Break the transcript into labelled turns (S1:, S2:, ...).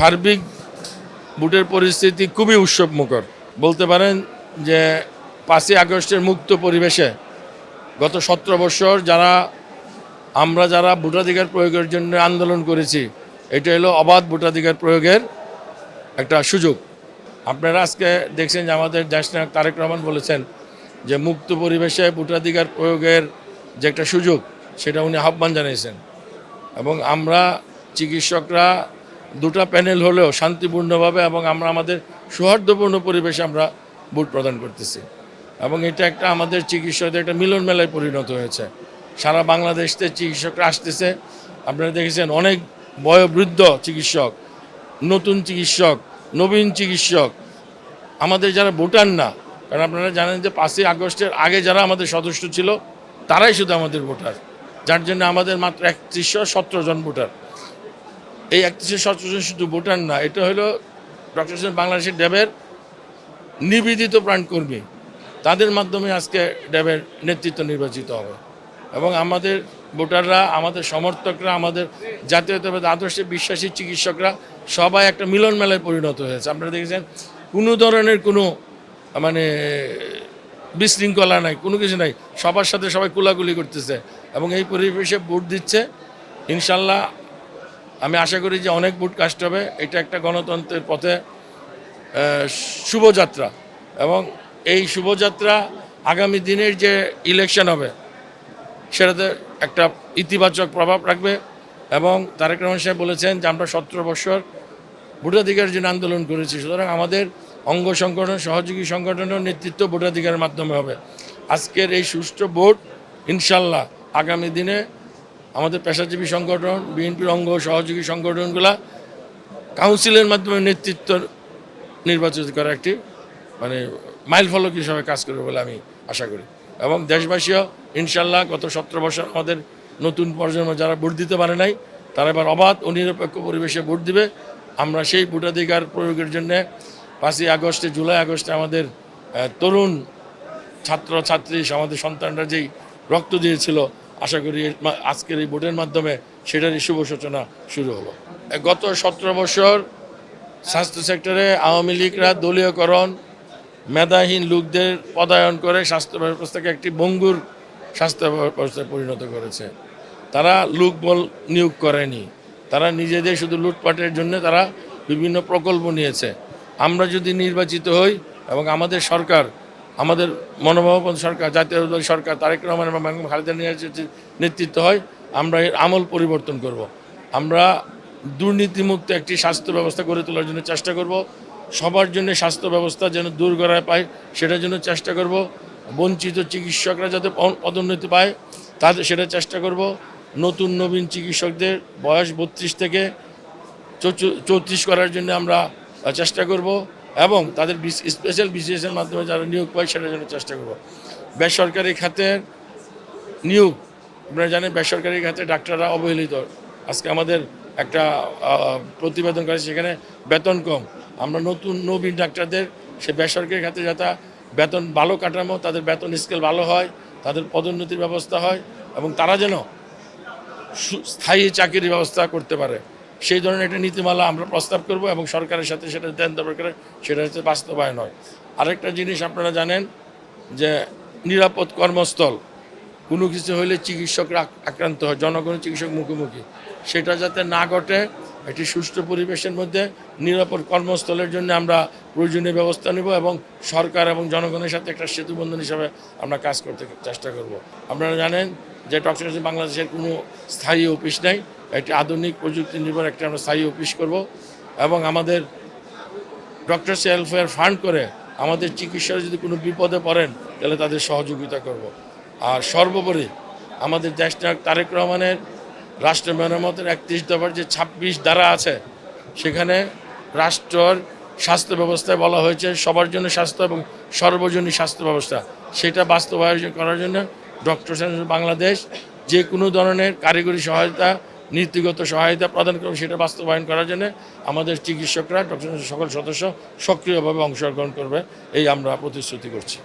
S1: সার্বিক বুটের পরিস্থিতি খুবই উৎসবমুখর। বলতে পারেন যে পাঁচই আগস্টের মুক্ত পরিবেশে গত সতেরো বছর যারা, আমরা যারা ভোটাধিকার প্রয়োগের জন্য আন্দোলন করেছি, এটা হলো অবাধ ভোটাধিকার প্রয়োগের একটা সুযোগ। আপনারা আজকে দেখছেন যে আমাদের দেশনায়ক তারেক রহমান বলেছেন যে মুক্ত পরিবেশে ভোটাধিকার প্রয়োগের যে একটা সুযোগ, সেটা উনি আহ্বান জানিয়েছেন। এবং আমরা চিকিৎসকরা দুটো প্যানেল হলেও শান্তিপূর্ণভাবে এবং আমরা আমাদের সৌহার্দ্যপূর্ণ পরিবেশে আমরা ভোট প্রদান করতেছি। এবং এটা একটা আমাদের চিকিৎসকদের একটা মিলন মেলায় পরিণত হয়েছে। সারা বাংলাদেশতে চিকিৎসকরা আসতেছে। আপনারা দেখেছেন অনেক বয়োবৃদ্ধ চিকিৎসক, নতুন চিকিৎসক, নবীন চিকিৎসক। আমাদের যারা ভোটার না, কারণ আপনারা জানেন যে পাঁচই আগস্টের আগে যারা আমাদের সদস্য ছিল, তারাই শুধু আমাদের ভোটার। যার জন্য আমাদের মাত্র একত্রিশশো সতেরো জন ভোটার। এই একত্রিশশো সতেরো জন শুধু ভোটার না, এটা হলো ডক্টর হোসেন বাংলাদেশের ড্যাবের নিবেদিত প্রাণকর্মী তাদের মাধ্যমে আজকে ড্যাবের নেতৃত্ব নির্বাচিত হবে। এবং আমাদের ভোটাররা, আমাদের সমর্থকরা, আমাদের জাতীয়তাবাদ আদর্শে বিশ্বাসী চিকিৎসকরা সবাই একটা মিলন মেলায় পরিণত হয়েছে। আপনারা দেখেছেন, কোনো ধরনের কোনো মানে বিশৃঙ্খলা নাই, কোনো কিছু নাই। সবার সাথে সবাই কুলাকুলি করতেছে এবং এই পরিবেশে ভোট দিচ্ছে। ইনশাল্লাহ আমি আশা করি যে অনেক ভোট কাস্ট হবে। এটা একটা গণতন্ত্রের পথে শুভযাত্রা এবং এই শুভযাত্রা আগামী দিনের যে ইলেকশন হবে, সেটাতে একটা ইতিবাচক প্রভাব রাখবে এবং তারেক রহমান সাহেব বলেছেন যে আমরা সতেরো বছর ভোটাধিকারের জন্য আন্দোলন করেছি। সুতরাং আমাদের অঙ্গ সংগঠন, সহযোগী সংগঠনের নেতৃত্ব ভোটাধিকারের মাধ্যমে হবে। আজকের এই সুষ্ঠু ভোট, ইনশাল্লাহ আগামী দিনে আমাদের পেশাজীবী সংগঠন, বিএনপির অঙ্গ সহযোগী সংগঠনগুলা কাউন্সিলের মাধ্যমে নেতৃত্ব নির্বাচিত করা একটি মানে মাইল ফলক হিসাবে কাজ করবে বলে আমি আশা করি। এবং দেশবাসীও ইনশাল্লাহ গত সতেরো বছর আমাদের নতুন প্রজন্ম যারা ভোট দিতে পারে নাই, তারা এবার অবাধ ও নিরপেক্ষ পরিবেশে ভোট দিবে। আমরা সেই ভোটাধিকার প্রয়োগের জন্যে পাঁচই আগস্টে, জুলাই আগস্টে আমাদের তরুণ ছাত্র ছাত্রী আমাদের সন্তানরা যেই রক্ত দিয়েছিল আশা করি আজকের এই ভোটের মাধ্যমে সেটারই শুভ সূচনা শুরু হলো। গত সতেরো বছর স্বাস্থ্য সেক্টরে আওয়ামী লীগরা দলীয়করণ, মেধাহীন লোকদের পদায়ন করে স্বাস্থ্য ব্যবস্থাকে একটি বঙ্গুর স্বাস্থ্য ব্যবস্থায় পরিণত করেছে। তারা লোকবল নিয়োগ করেনি। তারা নিজেদের শুধু লুটপাটের জন্য তারা বিভিন্ন প্রকল্প নিয়েছে। আমরা যদি নির্বাচিত হই এবং আমাদের সরকার আমাদের মনোভাবন সরকার জাতীয়তাবাদী সরকার তারেক রহমান এবং খালেদা নেতৃত্ব হয়, আমরা এর আমল পরিবর্তন করব। আমরা দুর্নীতিমুক্ত একটি স্বাস্থ্য ব্যবস্থা গড়ে তোলার জন্য চেষ্টা করব। সবার জন্য স্বাস্থ্য ব্যবস্থা যেন দূর করায় পায়, সেটার জন্য চেষ্টা করব। বঞ্চিত চিকিৎসকরা যাতে পদ- পদোন্নতি পায় তাদের সেটা চেষ্টা করব। নতুন নবীন চিকিৎসকদের বয়স বত্রিশ থেকে চৌত্রিশ করার জন্য আমরা চেষ্টা করব। এবং তাদের স্পেশাল বিসিএসের মাধ্যমে যারা নিয়োগ পায় সেটার জন্য চেষ্টা করব। বেসরকারি খাতের নিয়োগ, আপনারা জানেন বেসরকারি খাতে ডাক্তাররা অবহেলিত। আজকে আমাদের একটা প্রতিবেদন করে সেখানে বেতন কম। আমরা নতুন নবীন ডাক্তারদের সে বেসরকারি খাতে যাতে বেতন ভালো কাঠামো, তাদের বেতন স্কেল ভালো হয়, তাদের পদোন্নতির ব্যবস্থা হয় এবং তারা যেন স্থায়ী চাকরির ব্যবস্থা করতে পারে। সেই ধরনের একটা নীতিমালা আমরা প্রস্তাব করব এবং সরকারের সাথে সেটা দেওয়ার করে সেটা হচ্ছে বাস্তবায়ন হয়। আরেকটা জিনিস আপনারা জানেন যে নিরাপদ কর্মস্থল, কোনো কিছু হলে চিকিৎসকরা আক্রান্ত হয় জনগণ চিকিৎসক মুখোমুখি। সেটা যাতে না ঘটে একটি সুষ্ঠু পরিবেশের মধ্যে নিরাপদ কর্মস্থলের জন্য আমরা প্রয়োজনীয় ব্যবস্থা নেব এবং সরকার এবং জনগণের সাথে একটা সেতুবন্ধন হিসাবে আমরা কাজ করতে চেষ্টা করব। আপনারা জানেন যে ডক্টর বাংলাদেশের কোনো স্থায়ী অফিস নেই। একটি আধুনিক প্রযুক্তি নির্ভর একটা আমরা স্থায়ী অফিস করব এবং আমাদের ডক্টর ওয়েলফেয়ার ফান্ড করে আমাদের চিকিৎসারা যদি কোনো বিপদে পড়েন, তাহলে তাদের সহযোগিতা করব। আর সর্বোপরি আমাদের দেশনায়ক তারেক রহমানের রাষ্ট্র মেরামতের একত্রিশ দফার যে ছাব্বিশ দ্বারা আছে, সেখানে রাষ্ট্রর স্বাস্থ্য ব্যবস্থায় বলা হয়েছে সবার জন্য স্বাস্থ্য এবং সর্বজনীন স্বাস্থ্য ব্যবস্থা। সেটা বাস্তবায়ন করার জন্য ডক্টর বাংলাদেশ যে কোনো ধরনের কারিগরি সহায়তা, নীতিগত সহায়তা প্রদান করবে সেটা বাস্তবায়ন করার জন্য আমাদের চিকিৎসকরা, ডক্টর সকল সদস্য সক্রিয়ভাবে অংশগ্রহণ করবে, এই আমরা প্রতিশ্রুতি করছি।